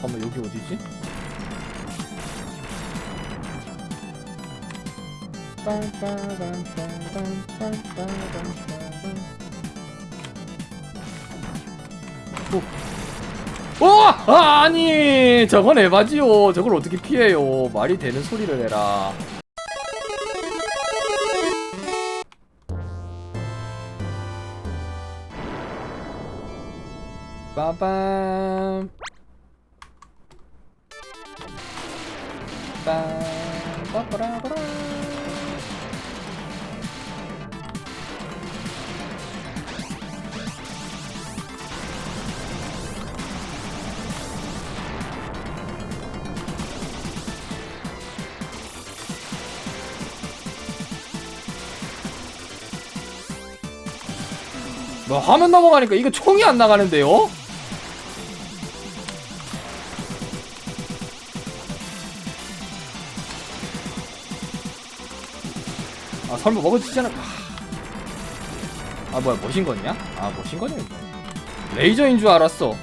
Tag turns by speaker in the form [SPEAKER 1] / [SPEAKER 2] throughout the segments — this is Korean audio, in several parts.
[SPEAKER 1] 잠깐만 여기 어디지? 오! 오! 아, 아니 저건 에바지요 저걸 어떻게 피해요 말이 되는 소리를 해라 빠밤 빰 빠빠라빠라 뭐 화면 넘어가니까 이거 총이 안 나가는데요? 아 설마 먹어지잖아 아 뭐야 머신건이야? 아 머신건이야 이거? 레이저인 줄 알았어.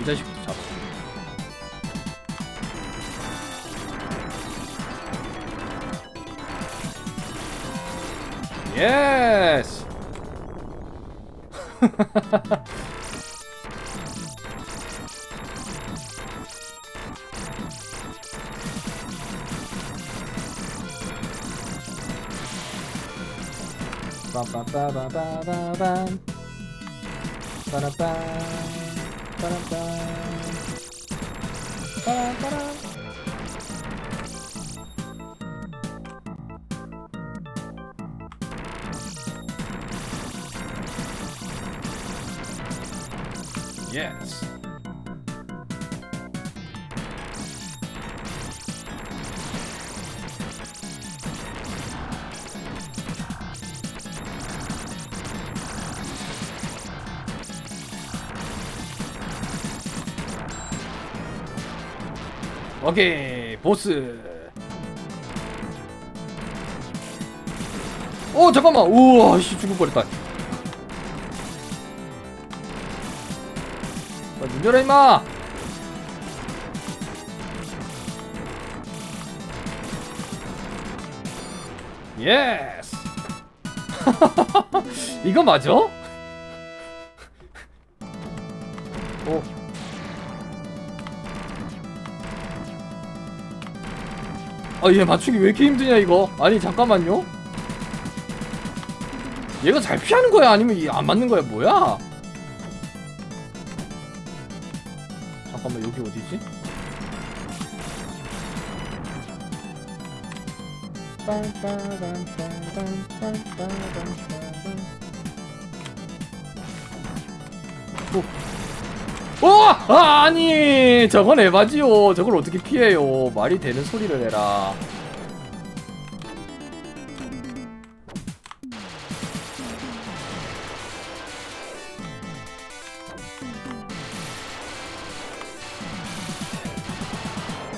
[SPEAKER 1] 이 자식부터 잡아. 예스 Yeah. 오케이 보스. 오 잠깐만. 우와 씨 죽을 뻔했다. 아, 문 열어 임마. 예스. 이거 맞아? 오 아, 얘 맞추기 왜 이렇게 힘드냐, 이거? 아니, 잠깐만요. 얘가 잘 피하는 거야? 아니면 얘 안 맞는 거야? 뭐야? 잠깐만, 여기 어디지? 오! 아, 아니 저건 에바지요 저걸 어떻게 피해요 말이 되는 소리를 해라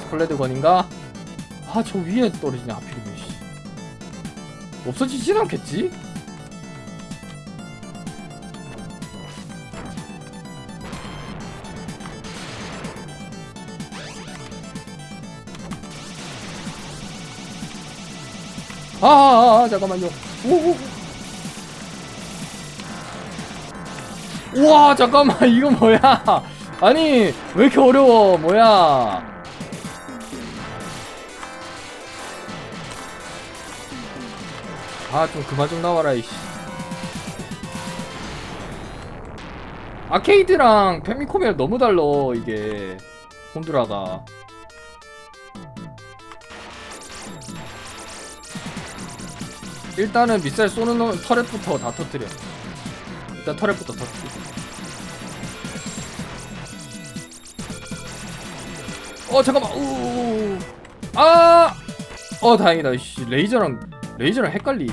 [SPEAKER 1] 스플레드건인가? 아 저 위에 떨어지냐 하필이면 씨. 없어지진 않겠지? 아, 아, 아 잠깐만요. 오, 오. 우와 잠깐만 이거 뭐야? 아니 왜 이렇게 어려워? 뭐야? 아 좀 그만 좀 나와라 이씨. 아케이드랑 페미콤이랑 너무 달라 이게 홈드라가. 일단은 미사일 쏘는 놈 터렛부터 다 터뜨려. 일단 터렛부터 터뜨려. 어 잠깐만. 우. 아. 어 다행이다. 씨 레이저랑 레이저랑 헷갈리.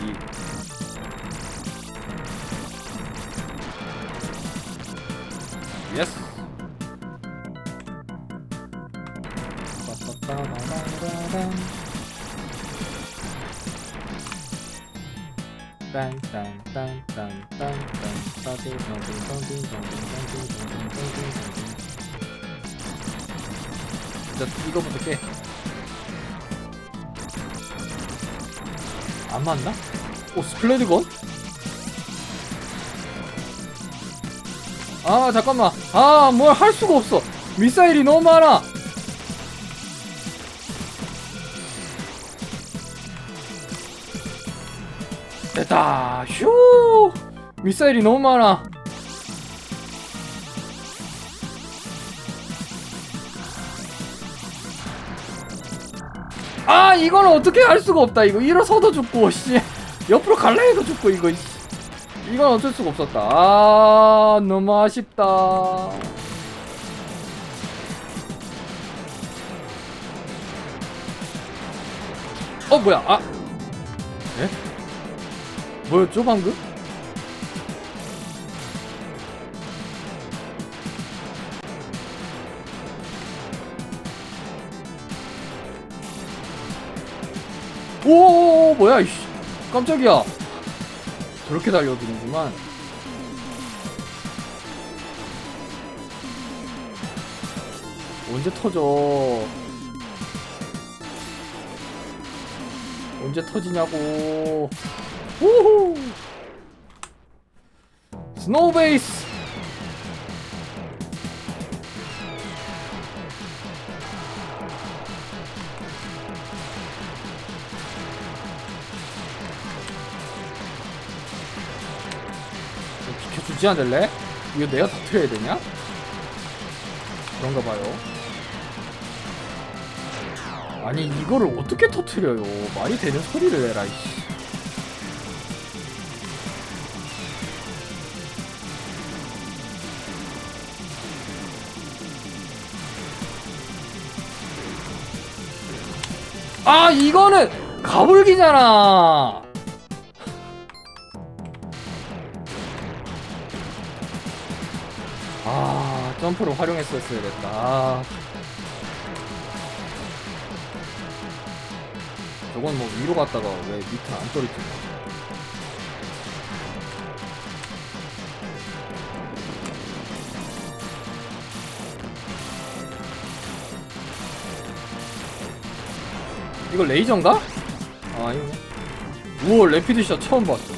[SPEAKER 1] 예스. 자 이거부터 깨. 안 맞나? 오 스플레드 건? 아 잠깐만 아 뭘 할 수가 없어 미사일이 너무 많아 됐다. 휴. 미사일이 너무 많아. 아 이거는 어떻게 할 수가 없다. 이거 일어서도 죽고 씨. 옆으로 갈라 해도 죽고 이거 씨. 이건 어쩔 수가 없었다. 아 너무 아쉽다. 어 뭐야? 아. 예? 뭐였죠 방금? 오 뭐야 이씨. 깜짝이야. 저렇게 달려드는구만. 언제 터져? 언제 터지냐고 우후! 스노우 베이스! 좀 비켜주지 않을래? 이거 내가 터트려야 되냐? 그런가 봐요. 아니 이거를 어떻게 터트려요? 말이 되는 소리를 해라 이씨 아 이거는 가불기잖아 아 점프를 활용했었어야 됐다 아. 저건 뭐 위로 갔다가 왜 밑에 안 떨어지냐 이거 레이저인가? 아 이거 우와 레피드샷 처음 봤어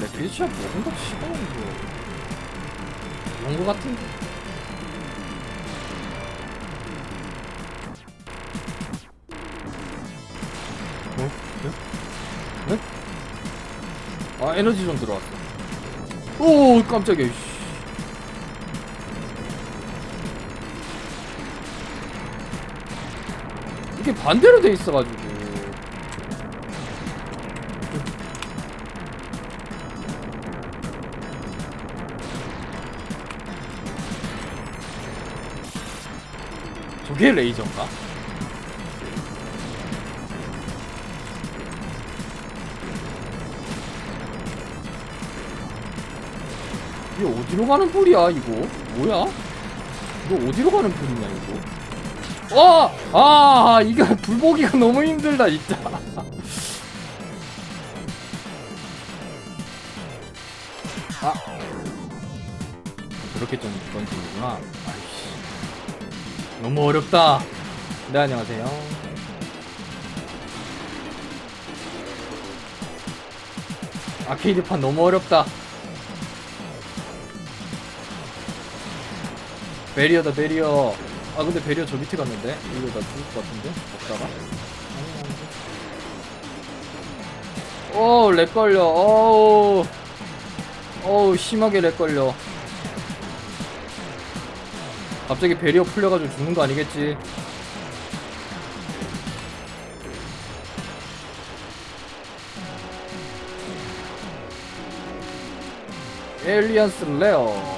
[SPEAKER 1] 레피드샷 뭔가 시간이 거 이런 거 같은데 어? 네? 네? 아 에너지 좀 들어왔어 오 깜짝이야 이게 반대로 돼 있어가지고 저게 레이저인가? 이게 어디로 가는 불이야 이거? 뭐야? 이거 어디로 가는 불이냐 이거? 어! 아, 이거 불 보기가 너무 힘들다, 진짜. 아. 저렇게 좀 던지는구나. 아이씨. 너무 어렵다. 네, 안녕하세요. 아케이드판 너무 어렵다. 베리어다, 베리어. 아 근데 베리어 저 밑에 갔는데? 이거 나 죽을 것 같은데? 먹다가? 오렉 걸려. 어우. 어우 심하게 렉 걸려. 갑자기 베리어 풀려가지고 죽는 거 아니겠지? 엘리언스 레어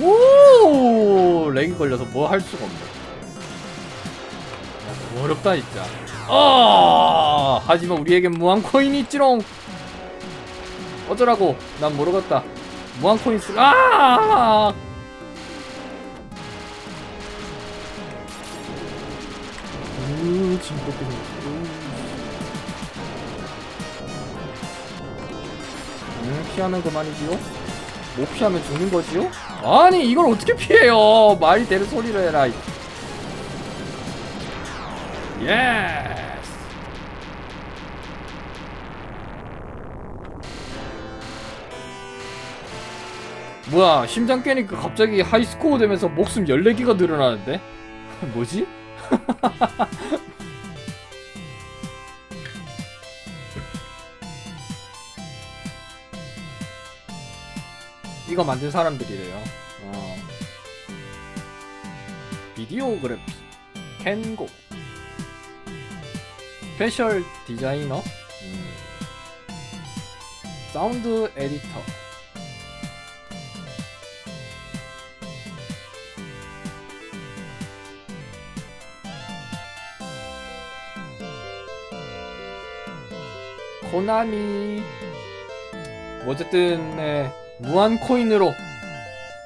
[SPEAKER 1] 오 렉이 걸려서 뭐 할 수가 없네. 어렵다 진짜. 아 하지만 우리에겐 무한 코인이 있지롱. 어쩌라고? 난 모르겠다. 무한 코인 쓰 아! 으 징그럽게 음, 피하면 그만이지요? 못 피하면 죽는 거지요? 아니 이걸 어떻게 피해요 말이 되는 소리를 해라 이- 예스 뭐야 심장 깨니까 갑자기 하이스코어 되면서 목숨 14개가 늘어나는데? 뭐지? 이거 만든 사람들이래요. 어. 비디오 그래피 켄고. 스페셜 디자이너? 음. 사운드 에디터. 코나미. 뭐 어쨌든 네, 무한 코인으로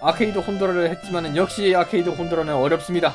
[SPEAKER 1] 아케이드 혼드러를 했지만은 역시 아케이드 혼드러는 어렵습니다.